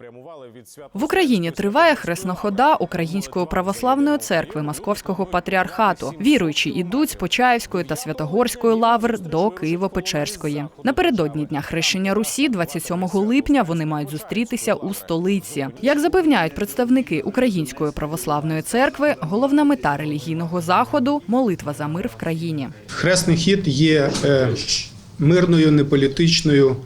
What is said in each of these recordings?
прямували від В Україні триває хресна хода Української православної церкви Московського патріархату. Віруючі ідуть з Почаївської та Святогорської лавр до Києво-Печерської. Напередодні дня хрещення Русі, 27 липня, вони мають зустрітися у столиці. Як запевняють представники Української православної церкви, головна мета релігійного заходу молитва за мир в країні. Хресний хід є е, мирною неполітичною,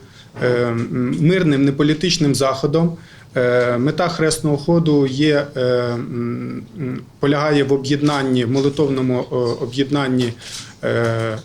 мирним неполітичним заходом. Е, Мета хресного ходу є, е, полягає в об'єднанні, в молитовному е, об'єднанні е, е,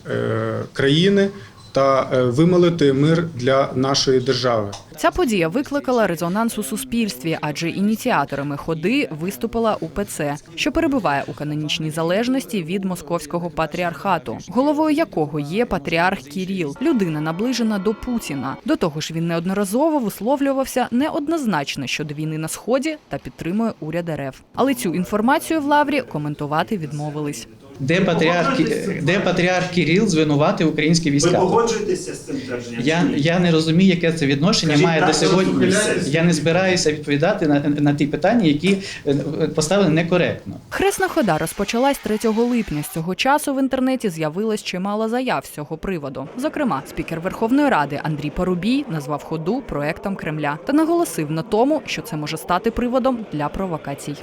країни та е, вимолити мир для нашої держави. Ця подія викликала резонанс у суспільстві, адже ініціаторами ходи виступила УПЦ, що перебуває у канонічній залежності від московського патріархату, головою якого є патріарх Кіріл, людина наближена до Путіна. До того ж, він неодноразово висловлювався неоднозначно щодо війни на сході та підтримує уряд РФ. Але цю інформацію в лаврі коментувати відмовились. Де патріарх, де патріарх Кіріл звинуватив українські Ви війська? погоджуєтеся з цим твердженням? Я, я не розумію, яке це відношення Скажіть, має так, до сьогодні. Я не збираюся відповідати на, на ті питання, які е, поставлені некоректно. Хресна хода розпочалась 3 липня. З цього часу в інтернеті з'явилось чимало заяв з цього приводу. Зокрема, спікер Верховної Ради Андрій Парубій назвав ходу проектом Кремля та наголосив на тому, що це може стати приводом для провокацій.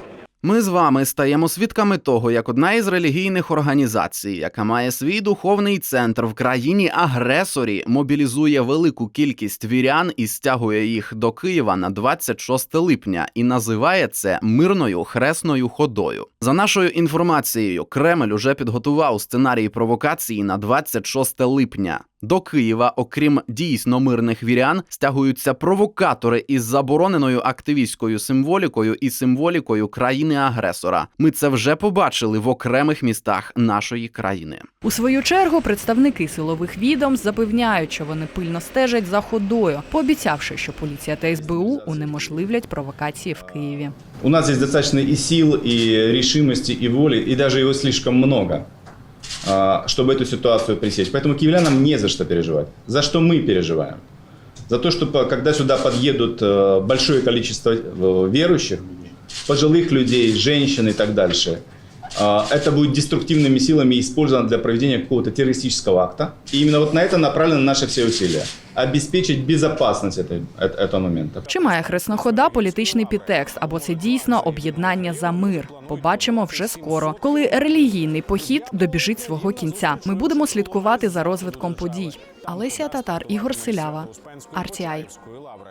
Ми з вами стаємо свідками того, як одна із релігійних організацій, яка має свій духовний центр в країні агресорі, мобілізує велику кількість вірян і стягує їх до Києва на 26 липня і називає це мирною хресною ходою. За нашою інформацією, Кремль уже підготував сценарій провокації на 26 липня. До Києва, окрім дійсно мирних вірян, стягуються провокатори із забороненою активістською символікою і символікою країни-агресора. Ми це вже побачили в окремих містах нашої країни. У свою чергу представники силових відомств запевняють, що вони пильно стежать за ходою, пообіцявши, що поліція та СБУ унеможливлять провокації в Києві. У нас здесь достаточно и сил, и решимости, и воли, и даже его слишком много, а, чтобы эту ситуацию пресечь. Поэтому киевлянам не за что переживать. За что мы переживаем? За то, что когда сюда подъедут э, большое количество э, верующих, пожилых людей, женщин и так дальше, это будет деструктивными силами использовано для проведения какого-то террористического акта. И именно вот на это направлены наши все усилия. Обеспечить безопасность этой, э- этого момента. Чи має хресна хода політичний підтекст, або це дійсно об'єднання за мир? Побачимо вже скоро, коли релігійний похід добіжить свого кінця. Ми будемо слідкувати за розвитком подій. Алесія Татар, Ігор Силява, RTI. лаври.